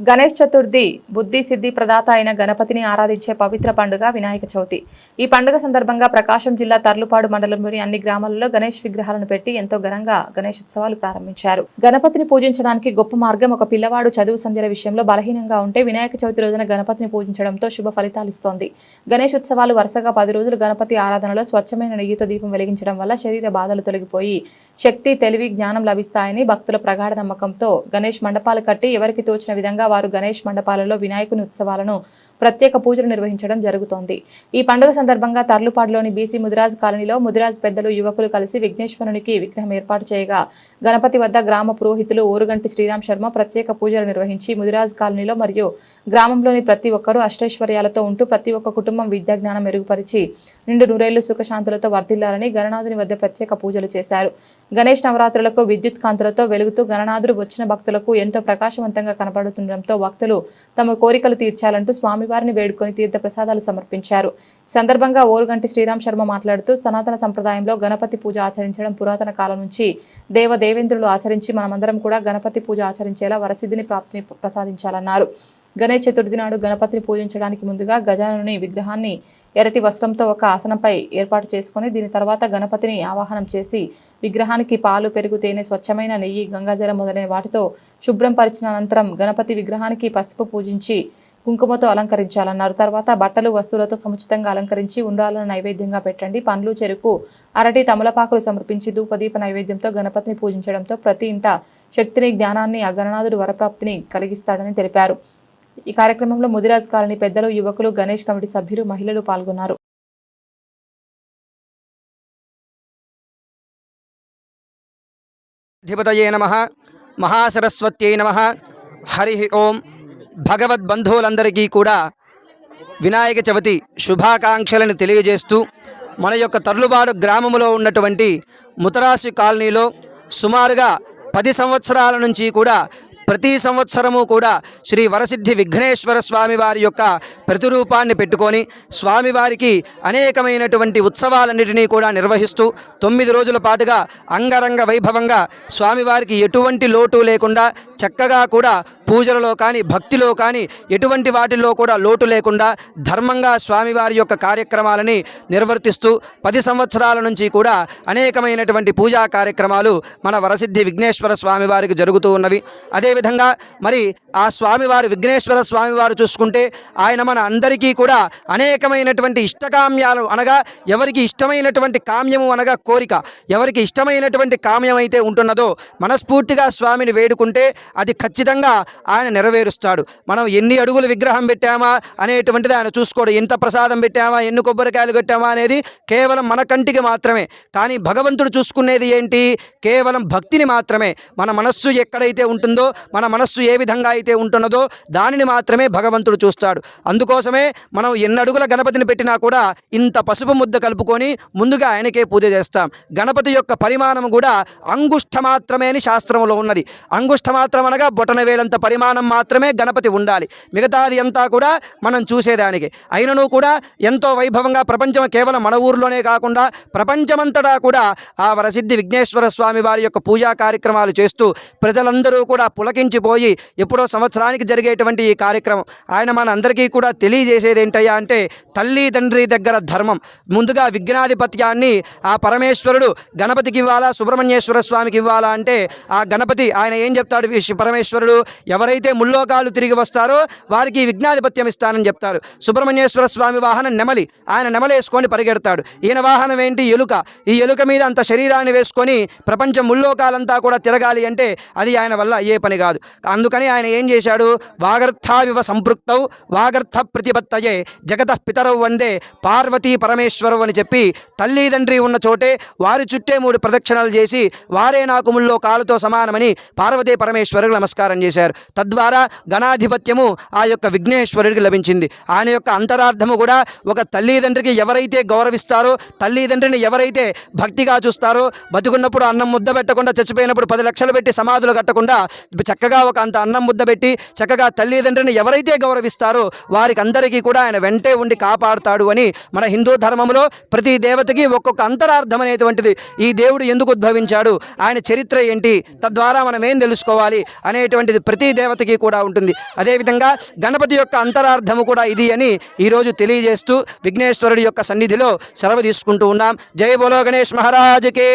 గణేష్ చతుర్థి బుద్ధి సిద్ధి ప్రదాత అయిన గణపతిని ఆరాధించే పవిత్ర పండుగ వినాయక చవితి. ఈ పండుగ సందర్భంగా ప్రకాశం జిల్లా తర్లుపాడు మండలంలోని అన్ని గ్రామాలలో గణేష్ విగ్రహాలను పెట్టి ఎంతో ఘనంగా గణేష్ ఉత్సవాలు ప్రారంభించారు. గణపతిని పూజించడానికి గొప్ప మార్గం ఒక పిల్లవాడు చదువు సంధ్యల విషయంలో బలహీనంగా ఉంటే వినాయక చవితి రోజున గణపతిని పూజించడంతో శుభ ఫలితాలు ఇస్తోంది. గణేష్ ఉత్సవాలు వరుసగా పది రోజులు గణపతి ఆరాధనలో స్వచ్ఛమైన నెయ్యితో దీపం వెలిగించడం వల్ల శరీర బాధలు తొలగిపోయి శక్తి తెలివి జ్ఞానం లభిస్తాయని భక్తుల ప్రగాఢ నమ్మకంతో గణేష్ మండపాలు కట్టి ఎవరికి తోచిన విధంగా వారు గణేష్ మండపాలలో వినాయకుని ఉత్సవాలను ప్రత్యేక పూజలు నిర్వహించడం జరుగుతోంది. ఈ పండుగ సందర్భంగా తర్లుపాడులోని బీసీ ముదిరాజ్ కాలనీలో ముదిరాజ్ పెద్దలు యువకులు కలిసి విఘ్నేశ్వరునికి విగ్రహం ఏర్పాటు చేయగా గణపతి వద్ద గ్రామ పురోహితులు ఓరుగంటి శ్రీరామ్ శర్మ ప్రత్యేక పూజలు నిర్వహించి ముదిరాజ్ కాలనీలో మరియు గ్రామంలోని ప్రతి ఒక్కరూ అష్టైశ్వర్యాలతో ఉంటూ ప్రతి ఒక్క కుటుంబం విద్యా జ్ఞానం మెరుగుపరిచి నిండు నూరేళ్ళు సుఖశాంతులతో వర్ధిల్లాలని గణనాథుని వద్ద ప్రత్యేక పూజలు చేశారు. గణేష్ నవరాత్రులకు విద్యుత్ కాంతులతో వెలుగుతూ గణనాథుడు వచ్చిన భక్తులకు ఎంతో ప్రకాశవంతంగా కనపడుతుండటంతో భక్తులు తమ కోరికలు తీర్చాలంటూ స్వామివారిని వేడుకొని తీర్థ ప్రసాదాలు సమర్పించారు సందర్భంగా ఓరుగంటి శ్రీరామ్ శర్మ మాట్లాడుతూ సనాతన సంప్రదాయంలో గణపతి పూజ ఆచరించడం పురాతన కాలం నుంచి దేవ దేవేంద్రులు ఆచరించి మనమందరం కూడా గణపతి పూజ ఆచరించేలా వరసిద్ధిని ప్రాప్తిని ప్రసాదించాలన్నారు. గణేష్ చతుర్థి నాడు గణపతిని పూజించడానికి ముందుగా గజానుని విగ్రహాన్ని ఎరటి వస్త్రంతో ఒక ఆసనంపై ఏర్పాటు చేసుకొని దీని తర్వాత గణపతిని ఆవాహనం చేసి విగ్రహానికి పాలు పెరుగు తేనె స్వచ్ఛమైన నెయ్యి గంగాజలం మొదలైన వాటితో శుభ్రం పరిచిన అనంతరం గణపతి విగ్రహానికి పసుపు పూజించి కుంకుమతో అలంకరించాలన్నారు. తర్వాత బట్టలు వస్తువులతో సముచితంగా అలంకరించి ఉండాలను నైవేద్యంగా పెట్టండి. పండ్లు చెరుకు అరటి తమలపాకులు సమర్పించి ధూపదీప నైవేద్యంతో గణపతిని పూజించడంతో ప్రతి ఇంట శక్తిని జ్ఞానాన్ని ఆ గణనాథుడు వరప్రాప్తిని కలిగిస్తాడని తెలిపారు. ఈ కార్యక్రమంలో ముదిరాజ్ కాలనీ పెద్దలు యువకులు గణేష్ కమిటీ సభ్యులు మహిళలు పాల్గొన్నారు. అధిపతయే నమ. మహాసరస్వత్యై నమ. హరి ఓం. భగవద్బంధువులందరికీ కూడా వినాయక చవితి శుభాకాంక్షలను తెలియజేస్తూ మన యొక్క తర్లుబాడు గ్రామములో ఉన్నటువంటి ముతరాశి కాలనీలో సుమారుగా పది సంవత్సరాల నుంచి కూడా ప్రతి సంవత్సరము కూడా శ్రీ వరసిద్ధి విఘ్నేశ్వర స్వామి వారి యొక్క ప్రతిరూపాన్ని పెట్టుకొని స్వామివారికి అనేకమైనటువంటి ఉత్సవాలన్నిటినీ కూడా నిర్వహిస్తూ తొమ్మిది రోజుల పాటుగా అంగరంగ వైభవంగా స్వామివారికి ఎటువంటి లోటు లేకుండా చక్కగా కూడా పూజలలో కానీ భక్తిలో కానీ ఎటువంటి వాటిల్లో కూడా లోటు లేకుండా ధర్మంగా స్వామివారి యొక్క కార్యక్రమాలని నిర్వర్తిస్తూ పది సంవత్సరాల నుంచి కూడా అనేకమైనటువంటి పూజా కార్యక్రమాలు మన వరసిద్ధి విఘ్నేశ్వర స్వామివారికి జరుగుతూ ఉన్నవి. అదేవిధంగా మరి ఆ స్వామివారు విఘ్నేశ్వర స్వామివారు చూసుకుంటే ఆయన మన అందరికీ కూడా అనేకమైనటువంటి ఇష్టకామ్యాలు అనగా ఎవరికి ఇష్టమైనటువంటి కామ్యము అనగా కోరిక ఎవరికి ఇష్టమైనటువంటి కామ్యం అయితే ఉంటున్నదో మనస్ఫూర్తిగా స్వామిని వేడుకుంటే అది ఖచ్చితంగా ఆయన నెరవేరుస్తాడు. మనం ఎన్ని అడుగులు విగ్రహం పెట్టామా అనేటువంటిది ఆయన చూసుకోడు. ఎంత ప్రసాదం పెట్టామా ఎన్ని కొబ్బరికాయలు కట్టామా అనేది కేవలం మన కంటికి మాత్రమే. కానీ భగవంతుడు చూసుకునేది ఏంటి? కేవలం భక్తిని మాత్రమే. మన మనస్సు ఎక్కడైతే ఉంటుందో మన మనస్సు ఏ విధంగా అయితే ఉంటున్నదో దానిని మాత్రమే భగవంతుడు చూస్తాడు. అందుకోసమే మనం ఎన్ని అడుగుల గణపతిని పెట్టినా కూడా ఇంత పసుపు ముద్ద కలుపుకొని ముందుగా ఆయనకే పూజ చేస్తాం. గణపతి యొక్క పరిమాణం కూడా అంగుష్ట మాత్రమే అని శాస్త్రంలో ఉన్నది. అంగుష్ట మాత్రం అనగా బొటన వేలంత పరిమాణం మాత్రమే గణపతి ఉండాలి. మిగతాది అంతా కూడా మనం చూసేదానికి. అయినను కూడా ఎంతో వైభవంగా ప్రపంచం కేవలం మన ఊర్లోనే కాకుండా ప్రపంచమంతటా కూడా ఆ వరసిద్ధి విఘ్నేశ్వర స్వామి వారి యొక్క పూజా కార్యక్రమాలు చేస్తూ ప్రజలందరూ కూడా పులకించిపోయి ఎప్పుడో సంవత్సరానికి జరిగేటువంటి ఈ కార్యక్రమం. ఆయన మన అందరికీ కూడా తెలియజేసేది ఏంటయ్యా అంటే తల్లి తండ్రి దగ్గర ధర్మం. ముందుగా విఘ్నాధిపత్యాన్ని ఆ పరమేశ్వరుడు గణపతికి ఇవ్వాలా సుబ్రహ్మణ్యేశ్వర స్వామికి ఇవ్వాలా అంటే ఆ గణపతి ఆయన ఏం చెప్తాడు విశ్వ- పరమేశ్వరుడు ఎవరైతే ముల్లోకాలు తిరిగి వస్తారో వారికి విఘ్నాధిపత్యం ఇస్తానని చెప్తారు. సుబ్రహ్మణ్యేశ్వర స్వామి వాహనం నెమలి. ఆయన నెమలేసుకొని పరిగెడతాడు. ఈయన వాహనం ఏంటి? ఎలుక. ఈ ఎలుక మీద అంత శరీరాన్ని వేసుకొని ప్రపంచం ముల్లోకాలంతా కూడా తిరగాలి అంటే అది ఆయన వల్ల అయ్యే పని కాదు. అందుకని ఆయన ఏం చేశాడు? వాగర్థావివ సంపృక్తౌ వాగర్థ ప్రతిపత్తయే జగత పితరవు వందే పార్వతీ పరమేశ్వరవు అని చెప్పి తల్లిదండ్రి ఉన్న చోటే వారి చుట్టే మూడు ప్రదక్షిణలు చేసి వారే నాకు ముల్లో కాలుతో సమానమని పార్వతీ విఘ్నేశ్వరుడికి నమస్కారం చేశారు. తద్వారా గణాధిపత్యము ఆ యొక్క విఘ్నేశ్వరుడికి లభించింది. ఆయన యొక్క అంతరార్థము కూడా ఒక తల్లిదండ్రికి ఎవరైతే గౌరవిస్తారో తల్లిదండ్రిని ఎవరైతే భక్తిగా చూస్తారో బతుకున్నప్పుడు అన్నం ముద్ద పెట్టకుండా చచ్చిపోయినప్పుడు పది లక్షలు పెట్టి సమాధులు కట్టకుండా చక్కగా ఒక అంత అన్నం ముద్ద పెట్టి చక్కగా తల్లిదండ్రిని ఎవరైతే గౌరవిస్తారో వారికి అందరికీ కూడా ఆయన వెంటే ఉండి కాపాడుతాడు అని మన హిందూ ధర్మంలో ప్రతి దేవతకి ఒక్కొక్క అంతరార్థం అనేటువంటిది. ఈ దేవుడు ఎందుకు ఉద్భవించాడు? ఆయన చరిత్ర ఏంటి? తద్వారా మనం ఏం తెలుసుకోవాలి? అనేటువంటిది ప్రతి దేవతకి కూడా ఉంటుంది. అదేవిధంగా గణపతి యొక్క అంతరార్థము కూడా ఇది అని ఈరోజు తెలియజేస్తూ విఘ్నేశ్వరుడి యొక్క సన్నిధిలో సెలవు తీసుకుంటూ ఉన్నాం. జై బోలో గణేష్ మహారాజుకి.